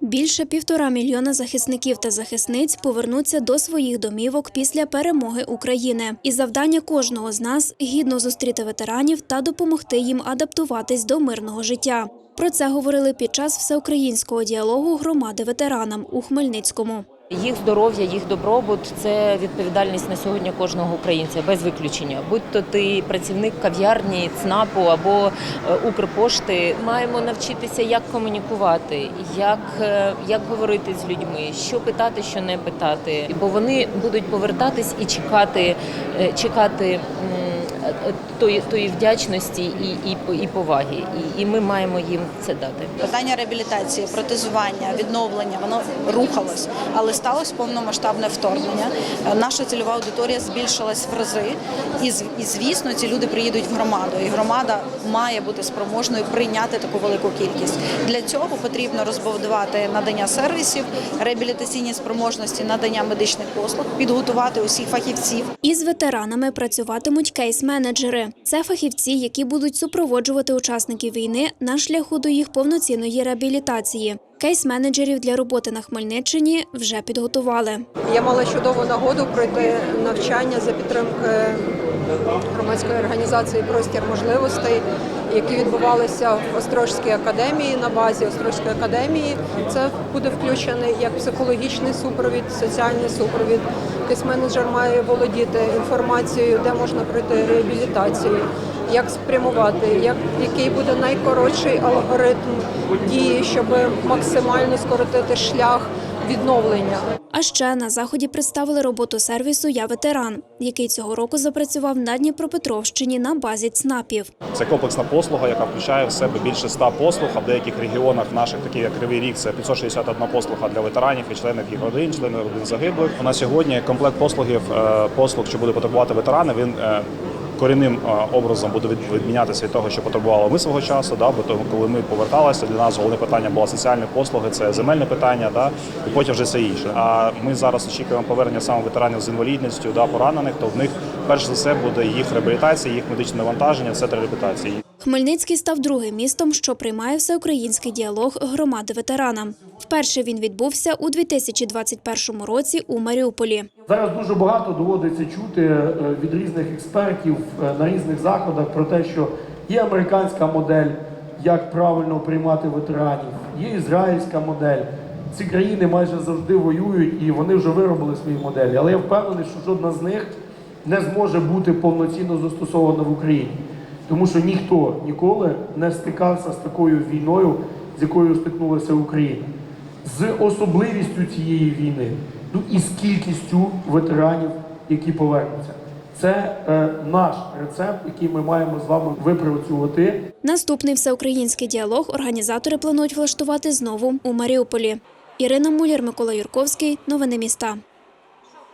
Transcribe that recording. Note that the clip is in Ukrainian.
Більше півтора мільйона захисників та захисниць повернуться до своїх домівок після перемоги України. І завдання кожного з нас гідно зустріти ветеранів та допомогти їм адаптуватись до мирного життя. Про це говорили під час всеукраїнського діалогу громади ветеранам у Хмельницькому. Їх здоров'я, їх добробут це відповідальність на сьогодні кожного українця без виключення. Будь то ти працівник кав'ярні, ЦНАПу або е, Укрпошти, маємо навчитися, як комунікувати, як, е, як говорити з людьми, що питати, що не питати. Бо вони будуть повертатись і чекати, е, чекати тої, тої вдячності і, і, і поваги. І, і ми маємо їм це дати. Питання реабілітації, протезування, відновлення воно рухалось, але сталося повномасштабне вторгнення. Наша цільова аудиторія збільшилась в рази, і і звісно, ці люди приїдуть в громаду. І громада має бути спроможною прийняти таку велику кількість. Для цього потрібно розбудувати надання сервісів, реабілітаційні спроможності, надання медичних послуг, підготувати усіх фахівців. Із ветеранами працюватимуть кейс-менеджери. Це фахівці, які будуть супроводжувати учасників війни на шляху до їх повноцінної реабілітації. Кейс-менеджерів для роботи на Хмельниччині вже підготували. Я мала чудову нагоду пройти навчання за підтримки громадської організації Простір можливостей, які відбувалися в Острожській академії на базі Острожської академії. Це буде включений як психологічний супровід, соціальний супровід. Кейс-менеджер має володіти інформацією, де можна пройти реабілітацію, як спрямувати, як який буде найкоротший алгоритм дії, щоб максимально скоротити шлях відновлення. А ще на заході представили роботу сервісу Я ветеран, який цього року запрацював на Дніпропетровщині на базі ЦНАПів. Це комплексна послуга, яка включає в себе більше 100 послуг. А в деяких регіонах наших, таких як Кривий Ріг, це 561 послуга для ветеранів і членів їх родин, членів родин загиблих. У нас сьогодні комплект послугів, е, послуг, що буде потребувати ветерани. Він е, корінним е, образом буде відмінятися від того, що потребували ми свого часу. Да, бо тому, коли ми поверталися, для нас головне питання було соціальні послуги, це земельне питання, да, і потім вже все інше. А ми зараз очікуємо повернення саме ветеранів з інвалідністю, да, поранених, то в них перш за все буде їх реабілітація, їх медичне навантаження, це реабілітація. Хмельницький став другим містом, що приймає всеукраїнський діалог громади ветеранам. Вперше він відбувся у 2021 році у Маріуполі. Зараз дуже багато доводиться чути е, від різних експертів е, на різних заходах про те, що є американська модель, як правильно приймати ветеранів, є ізраїльська модель. Ці країни майже завжди воюють і вони вже виробили свої моделі. Але я впевнений, що жодна з них не зможе бути повноцінно застосована в Україні. Тому що ніхто ніколи не стикався з такою війною, з якою стикнулася Україна з особливістю цієї війни, ну і з кількістю ветеранів, які повернуться. Це е, наш рецепт, який ми маємо з вами випрацювати. Наступний всеукраїнський діалог організатори планують влаштувати знову у Маріуполі. Ірина Муляр, Микола Юрковський. Новини міста.